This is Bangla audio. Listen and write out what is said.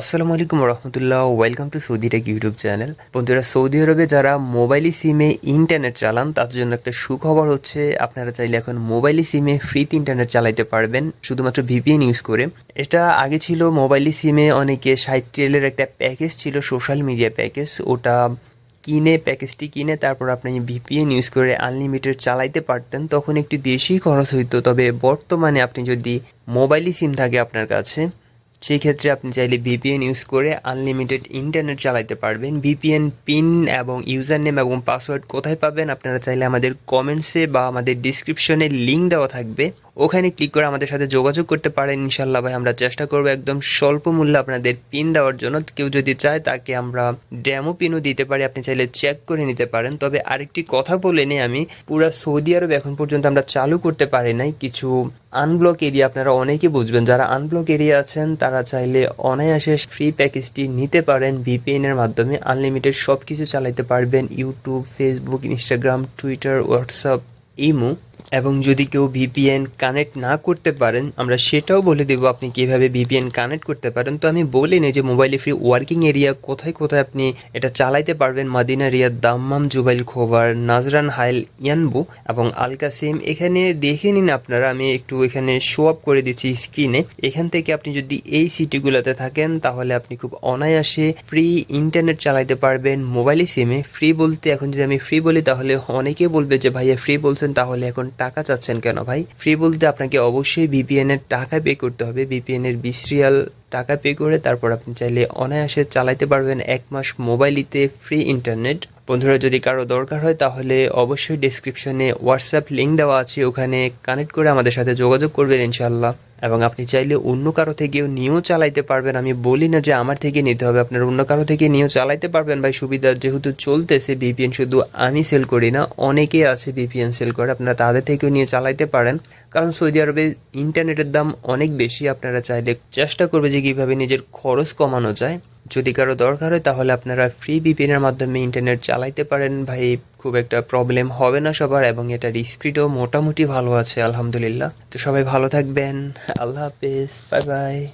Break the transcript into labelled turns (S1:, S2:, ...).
S1: আসসালামু আলাইকুম রহমতুল্লাহ, welcome to Saudi tech YouTube channel. বন্ধুরা, সৌদি আরবে যারা মোবাইলি সিমে ইন্টারনেট চালান, তাদের জন্য একটা সুখবর হচ্ছে, আপনারা চাইলে এখন মোবাইলি সিমে ফ্রিতে ইন্টারনেট চালাইতে পারবেন, শুধুমাত্র ভিপিএন ইউজ করে। এটা আগে ছিল মোবাইলি সিমে অনেকে ষাট একটা প্যাকেজ ছিল সোশ্যাল মিডিয়া প্যাকেজ ওটা কিনে প্যাকেজটি কিনে, তারপর আপনি ভিপিএন ইউজ করে আনলিমিটেড চালাইতে পারতেন, তখন একটু বেশি খরচ হইতো। তবে বর্তমানে আপনি যদি মোবাইলি সিম থাকে আপনার কাছে সেই ক্ষেত্রে আপনি চাইলে ভিপিএন ইউজ করে আনলিমিটেড ইন্টারনেট চালাতে পারবেন। ভিপিএন পিন এবং ইউজার নেম এবং পাসওয়ার্ড কোথায় পাবেন? আপনারা চাইলে আমাদের কমেন্টসে বা আমাদের ডিসক্রিপশনে লিঙ্ক দেওয়া থাকবে। ওখানে ক্লিক করে আমাদের সাথে যোগাযোগ করতে পারেন ইনশাল্লাহ ভাই। আমরা চেষ্টা করব একদম স্বল্প মূল্যে আপনাদের পিন দেওয়ার জন্য। কেউ যদি চায় তাকে আমরা ড্যামো পিনও দিতে পারি। আপনি চাইলে চেক করে নিতে পারেন। তবে আরেকটি কথা বলে নিই আমি। পুরো সৌদি আরব এখন পর্যন্ত আমরা চালু করতে পারি নাই। কিছু আনব্লক এরিয়া আপনারা অনেকে বুঝবেন। যারা আনব্লক এরিয়া আছেন, তারা চাইলে অনায়াসে ফ্রি প্যাকেজটি নিতে পারেন। ভিপিএন এর মাধ্যমে আনলিমিটেড সব কিছু চালাইতে পারবেন। YouTube Facebook Instagram Twitter WhatsApp imo এবং যদি কেউ ভিপিএন কানেক্ট না করতে পারেন, আমরা সেটাও বলে দেবো আপনি কীভাবে ভিপিএন কানেক্ট করতে পারেন। তো আমি বলি নেই যে মোবাইলে ফ্রি ওয়ার্কিং এরিয়া কোথায় কোথায় আপনি এটা চালাইতে পারবেন। Medina Riyadh Dammam Jubail Khobar Najran Hail Yanbu এবং আল কাসিম এখানে দেখে নিন আপনারা, আমি একটু এখানে শো আপ করে দিচ্ছি স্ক্রিনে এখান থেকে আপনি যদি এই সিটিগুলোতে থাকেন, তাহলে আপনি খুব অনায়াসে ফ্রি ইন্টারনেট চালাইতে পারবেন। মোবাইলে সিমে ফ্রি বলতে এখন যদি আমি ফ্রি বলি, তাহলে অনেকে বলবে যে, ভাইয়া ফ্রি বলছেন, তাহলে এখন টাকা চাচ্ছেন কেন ভাই? ফ্রি বলতে আপনাকে অবশ্যই ভিপিএন এর টাকা পে করতে হবে। ভিপিএন এর বিশ রিয়াল টাকা পে করে তারপর আপনি চাইলে অনায়াসে চালাইতে পারবেন এক মাস মোবাইলিতে ফ্রি ইন্টারনেট বন্ধুরা, যদি কারও দরকার হয় তাহলে অবশ্যই ডিসক্রিপশনে হোয়াটসঅ্যাপ লিঙ্ক দেওয়া আছে। ওখানে কানেক্ট করে আমাদের সাথে যোগাযোগ করবেন ইনশাল্লাহ এবং আপনি চাইলে অন্য কারও থেকেও নিয়েও চালাইতে পারবেন। আমি বলি না যে আমার থেকে নিতে হবে, আপনার অন্য কারও থেকে নিয়েও চালাইতে পারবেন। ভাই, সুবিধা যেহেতু চলতেছে বিপিএন শুধু আমি সেল করি না, অনেকে আছে বিপিএন সেল করে, আপনারা তাদের থেকেও নিয়ে চালাইতে পারেন। কারণ সৌদি আরবে ইন্টারনেটের দাম অনেক বেশি, আপনারা চাইলে চেষ্টা করবে যে কীভাবে নিজের খরচ কমানো যায়। যদি কারও দরকার হয়, তাহলে আপনারা ফ্রি বিপিনের মাধ্যমে ইন্টারনেট চালাইতে পারেন। ভাই, খুব একটা প্রবলেম হবে না সবার এবং এটা স্পিডও মোটামুটি ভালো আছে, আলহামদুলিল্লাহ। তো সবাই ভালো থাকবেন। আল্লাহ হাফিজ। Bye bye